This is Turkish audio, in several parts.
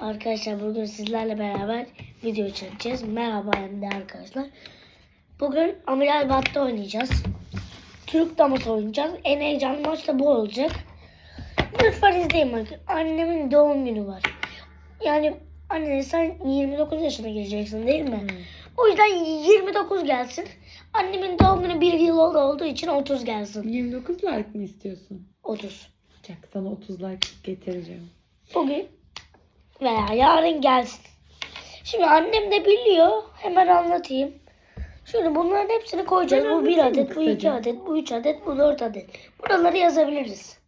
Arkadaşlar bugün sizlerle beraber video çekeceğiz. Merhaba hem de arkadaşlar. Bugün Amiral Bat'ta oynayacağız. Türk daması oynayacağız. En heyecanlı maç da bu olacak. Lütfen izleyin bakın. Annemin doğum günü var. Yani anne sen 29 yaşına gireceksin değil mi? O yüzden 29 gelsin. Annemin doğum günü bir yıl oldu olduğu için 30 gelsin. 29 like mı istiyorsun? 30. Çak sana 30 like getireceğim. Bugün veya yarın gelsin. Şimdi annem de biliyor. Hemen anlatayım. Şimdi bunların hepsini koyacağız. Ben bu bir adet, bu iki adet, bu üç adet, bu dört adet. Buraları yazabiliriz.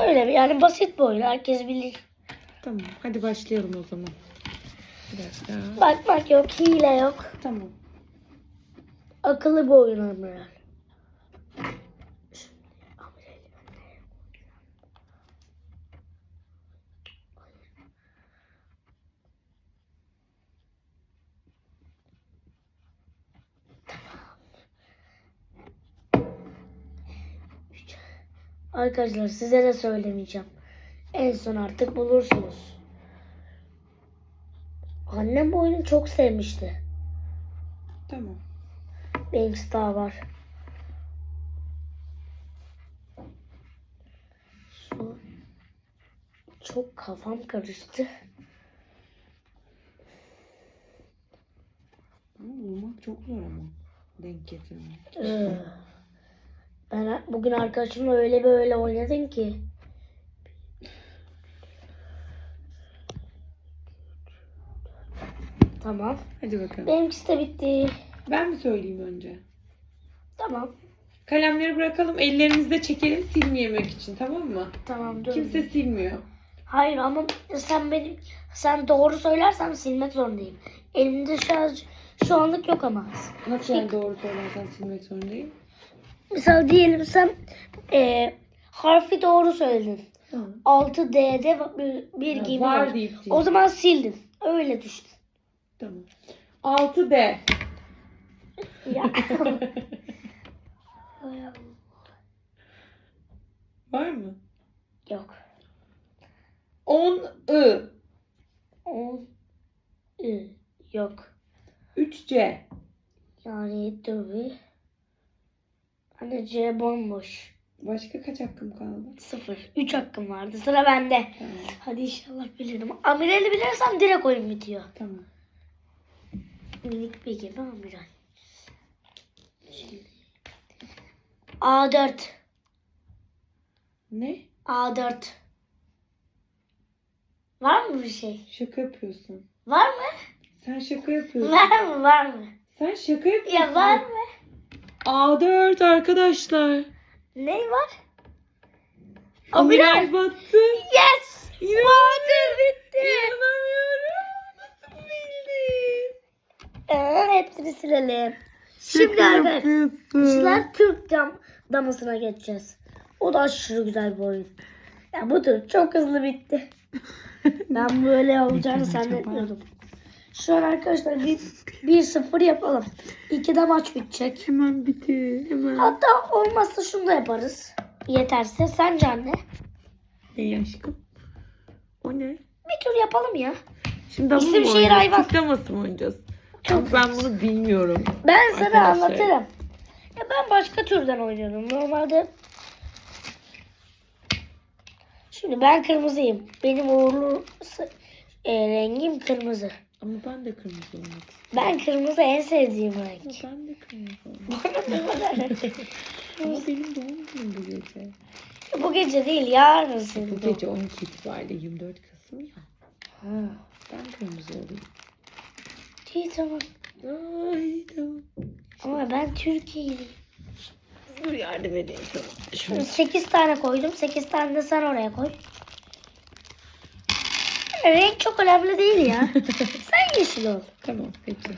Öyle yani basit bir oyun. Herkes bilir. Tamam hadi başlayalım o zaman. Bir dakika. Bakmak yok, hile yok. Tamam. Akıllı bir oyun Amiral. Arkadaşlar size de söylemeyeceğim. En son artık bulursunuz. Annem bu oyunu çok sevmişti. Tamam. Benimkisi daha var. Şu çok kafam karıştı. Ama bulmak çok zor ama. Denk getirmek. Ben bugün arkadaşımla öyle böyle oynadım ki. Tamam. Hadi bakalım. Benimkisi de bitti. Ben mi söyleyeyim önce? Tamam. Kalemleri bırakalım ellerimizde çekelim silmeyemek için tamam mı? Tamam dur. Kimse silmiyor. Hayır ama sen benim sen doğru söylersen silmek zorundayım. Elimde şu, an, şu anlık yok ama. Nasıl yani doğru söylersen silmek zorundayım? Mesela diyelim sen e, harfi doğru söyledin. Tamam. 6D'de bir, bir gibi var var. deyip. O zaman sildin. Öyle düşün. Tamam. 6D. Ya. Var mı? yok. 10 I. 10 Ü yok. 3C. Yani dur Hani C bomboş. Başka kaç hakkım kaldı? Sıfır. 3 hakkım vardı. Sıra bende. Tamam. Hadi inşallah bilirim. Amirali bilirsem direkt oyun bitiyor. Tamam. Minik bir gibi amiral. Şimdi. A4. Ne? A4. Var mı bir şey? Şaka yapıyorsun. Var mı? Sen şaka yapıyorsun. Var mı? Var mı? Sen şaka yapıyorsun. Ya var mı? A4 arkadaşlar. Ne var? Amiral battı. Yes! İnanamıyorum. bitti. İnanamıyorum. Nasıl bildin? Ee, hepsini silelim. Şimdi arkadaşlar. Türk dam damasına geçeceğiz. O da aşırı güzel bir oyun. Ya bu tur çok hızlı bitti. Ben böyle olacağını zannetmiyordum. Şu an arkadaşlar bir, bir sıfır yapalım. İkide maç bitecek. Hemen bitti. Hemen. Hatta olmazsa şunu da yaparız. Yeterse. Sence anne? Ey aşkım. O ne? Bir tur yapalım ya. Şimdi dama İsim, şehir, hayvan. Türk daması mı oynayacağız? Çok Ama ben bunu bilmiyorum. Ben sana Arkadaşlar. anlatırım. Ya ben başka türden oynuyorum. Normalde Şimdi ben kırmızıyım. Benim uğurlu e, rengim kırmızı. Ama ben de kırmızı olmak istiyorum. Ben kırmızı en sevdiğim renk. Ama ben de kırmızı olmak Ama benim doğum günüm bu gece. Bu gece değil yarın senin. Bu gece 12 itibariyle 24 Kasım ya. Ha. Ben kırmızı olayım. İyi tamam. Ay tamam. Ama ben Türkiye'liyim. Dur yardım edeyim sana. Şunu 8 tane koydum. 8 tane de sen oraya koy. Renk çok önemli değil ya. sen yeşil ol. Tamam peki.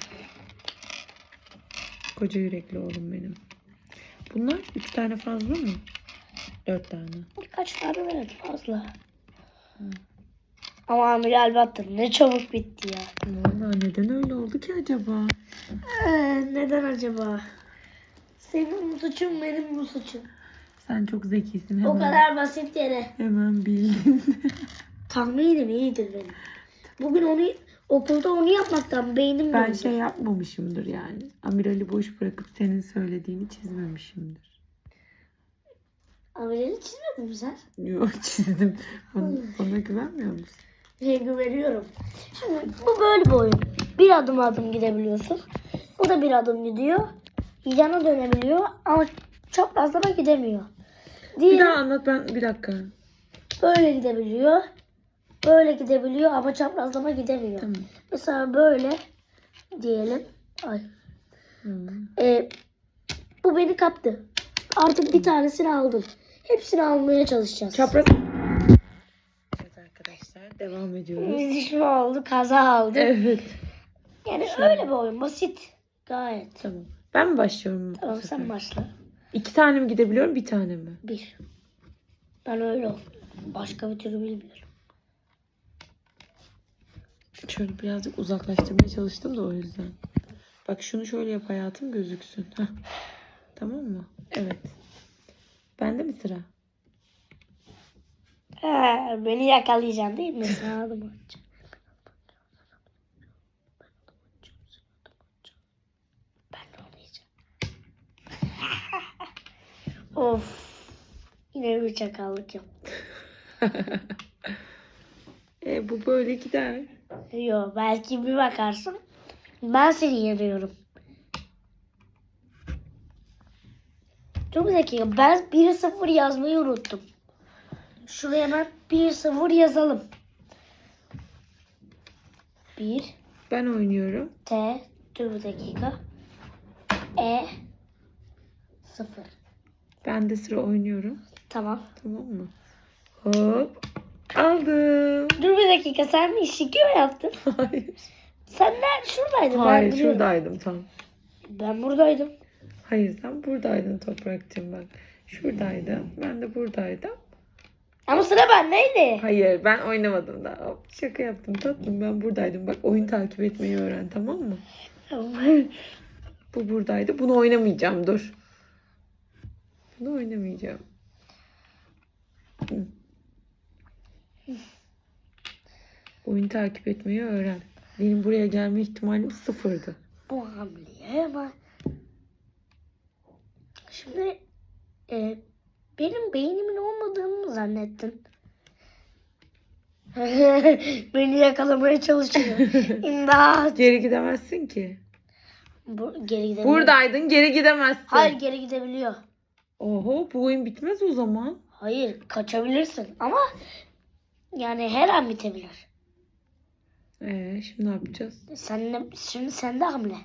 Koca yürekli oğlum benim. Bunlar üç tane fazla mı? Dört tane. Birkaç tane evet fazla. Ama Amiral Battır ne çabuk bitti ya. Valla neden öyle oldu ki acaba? Ee, neden acaba? Senin bu suçun benim bu suçum. Sen çok zekisin. O Hemen, kadar basit yere. hemen bildin. Tahminim iyidir benim. bugün onu okulda onu yapmaktan beynim Ben döndü. şey yapmamışımdır yani. Amirali boş bırakıp senin söylediğini çizmemişimdir. Amirali çizmedin mi sen? Yok çizdim. Bana, bana güvenmiyor musun? Şey güveniyorum. Şimdi bu böyle bir oyun. Bir adım adım gidebiliyorsun. Bu da bir adım gidiyor. Yana dönebiliyor ama çaprazlama gidemiyor. Bir Diğeri daha anlat ben bir dakika. böyle gidebiliyor. Böyle gidebiliyor ama çaprazlama gidemiyor. Tamam. Mesela böyle diyelim. Ay. Hı. Ee, bu beni kaptı. Artık bir tanesini aldım. Hepsini almaya çalışacağız. Çapraz. Evet arkadaşlar devam ediyoruz. Biz düşme oldu, kaza aldı. Evet. Yani öyle bir oyun. Basit. Gayet. Tamam. Ben mi başlıyorum? Tamam sen başla. İki tane mi gidebiliyorum bir tane mi? Bir. Ben öyle. Başka bir türlü bilmiyorum. Şöyle birazcık uzaklaştırmaya çalıştım da o yüzden. Bak şunu şöyle yap hayatım gözüksün. Heh. Tamam mı? Evet. Bende mi sıra? Ha, beni yakalayacaksın değil mi? Sana adım atacağım. Of. Yine bir çakallık yap. E, bu böyle gider. Yo belki bir bakarsın. Ben seni yeniyorum. Dur bir dakika. Ben 1-0 yazmayı unuttum. Şuraya hemen 1-0 yazalım. 1 Ben oynuyorum. T dur bir dakika. E 0. Ben de sıra oynuyorum. Tamam. Tamam mı? Hop. Aldım. Dur bir dakika sen mi işi mi yaptın? Hayır. Sen nerede? Şuradaydın. ben Hayır biliyorum. şuradaydım tam. Ben buradaydım. Hayır sen buradaydın toprakçım bak. Şuradaydım. Ben de buradaydım. Ama sıra bendeydi. Hayır ben oynamadım. Hop, şaka yaptım tatlım ben buradaydım. Bak oyun takip etmeyi öğren tamam mı? Bu buradaydı. Bunu oynamayacağım dur. Bunu oynamayacağım. Hı. Oyun takip etmeyi öğren. Benim buraya gelme ihtimalim sıfırdı. Bu hamleye hemen. Şimdi e, benim beynimin olmadığını zannettin? Beni yakalamaya çalışıyor. İmdat. Geri gidemezsin ki. Bu, geri gidebiliyor. Buradaydın geri gidemezsin. Hayır geri gidebiliyor. Oho bu oyun bitmez o zaman. Hayır kaçabilirsin ama yani her an bitebilir. Ee, şimdi ne yapacağız? Sen de, şimdi sende hamle.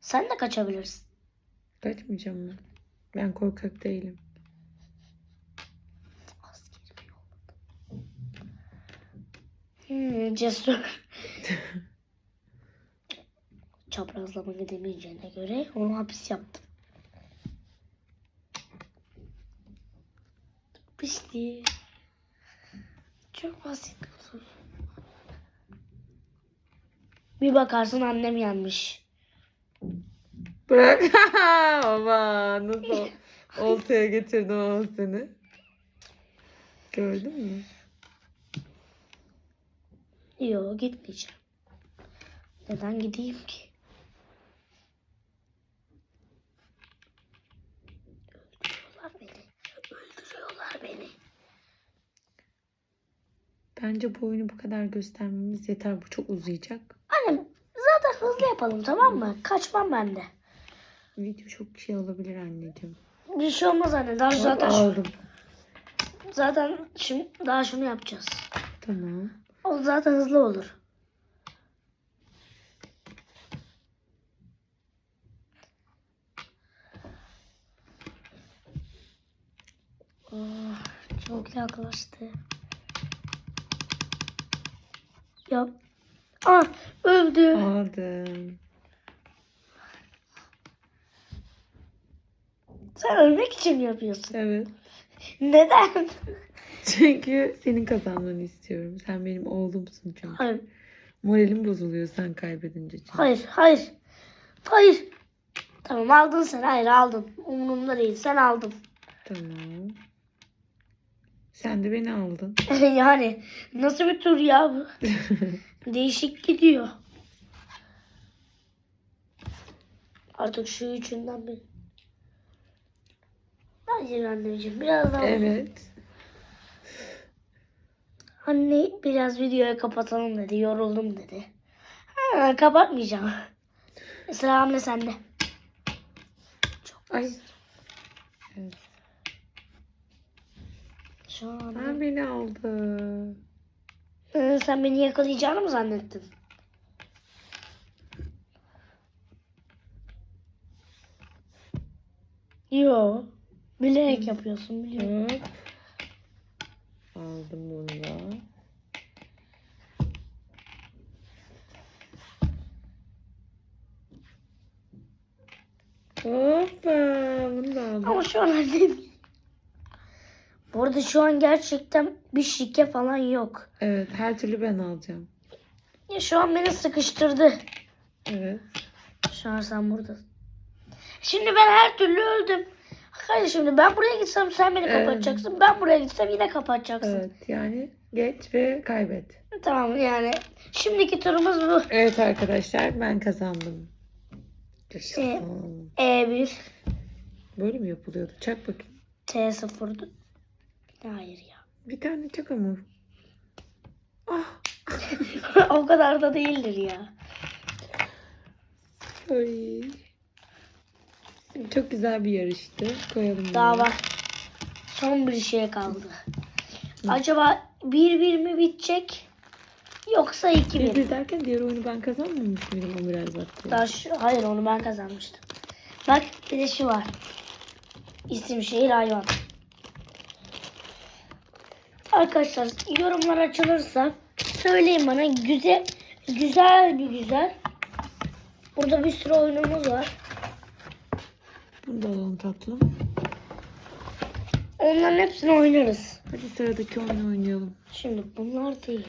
Sen de kaçabilirsin. Kaçmayacağım mı? Ben korkak değilim. Hmm, cesur. Çaprazlama gidemeyeceğine göre onu hapis yaptım. Pişti. Çok basit. bu. Bir bakarsın annem yanmış. Bırak. Baba nasıl oltaya getirdim o seni. Gördün mü? Yok gitmeyeceğim. Neden gideyim ki? Öldürüyorlar beni. Öldürüyorlar beni. Bence bu oyunu bu kadar göstermemiz yeter. Bu çok uzayacak. Annem zaten hızlı yapalım tamam mı? Kaçmam ben de. Video çok şey olabilir anneciğim. Bir şey olmaz anne. Daha zaten aldım. zaten şimdi daha şunu yapacağız. Tamam. O zaten hızlı olur. Oh, çok yaklaştı. Ya. Ah öldü. Aldım. Sen ölmek için mi yapıyorsun? Evet. Neden? Çünkü senin kazanmanı istiyorum. Sen benim oğlumsun çünkü. Hayır, Moralim bozuluyor sen kaybedince. çünkü. hayır, hayır. Hayır. Tamam aldın sen. Hayır aldın. Umurumda değil. Sen aldın. Tamam. Sen de beni aldın. yani nasıl bir tur ya bu? Değişik gidiyor. Artık şu üçünden bir. Hayır anneciğim biraz daha. Evet. Anne biraz videoyu kapatalım dedi. Yoruldum dedi. Ha, kapatmayacağım. Sıra anne sende. Ay. Şu an Ha, beni aldı. Ee, sen beni yakalayacağını mı zannettin? Yo. Bilerek yapıyorsun biliyorum. Aldım bunu da. Hoppa. Bunu da aldım. Ama şu an annem. Bu arada şu an gerçekten bir şike falan yok. Evet her türlü ben alacağım. Ya şu an beni sıkıştırdı. Evet. Şu an sen buradasın. Şimdi ben her türlü öldüm. Hayır şimdi ben buraya gitsem sen beni Evet. kapatacaksın. Ben buraya gitsem yine kapatacaksın. Evet yani geç ve kaybet. Tamam yani. Şimdiki turumuz bu. Evet arkadaşlar ben kazandım. Ee, Yaşasın. E1 Böyle mi yapılıyordu? Çak bakayım. T0'dı. Hayır ya. Bir tane çak ama. Ah. o kadar da değildir ya. Ay. Çok güzel bir yarıştı. Koyalım bunu. Daha var. Son bir şey kaldı. Acaba 1-1 mi bitecek? Yoksa 2-1 Bir mi? bir derken diğer oyunu ben kazanmamış mıydım o biraz baktı. Daha şu, hayır onu ben kazanmıştım. Bak bir de şu var. İsim şehir hayvan. Arkadaşlar yorumlar açılırsa söyleyin bana güzel güzel bir güzel. Burada bir sürü oyunumuz var. Bunu da alalım tatlım. Onların hepsini oynarız. Hadi sıradaki oyunu oynayalım. Şimdi bunlar değil.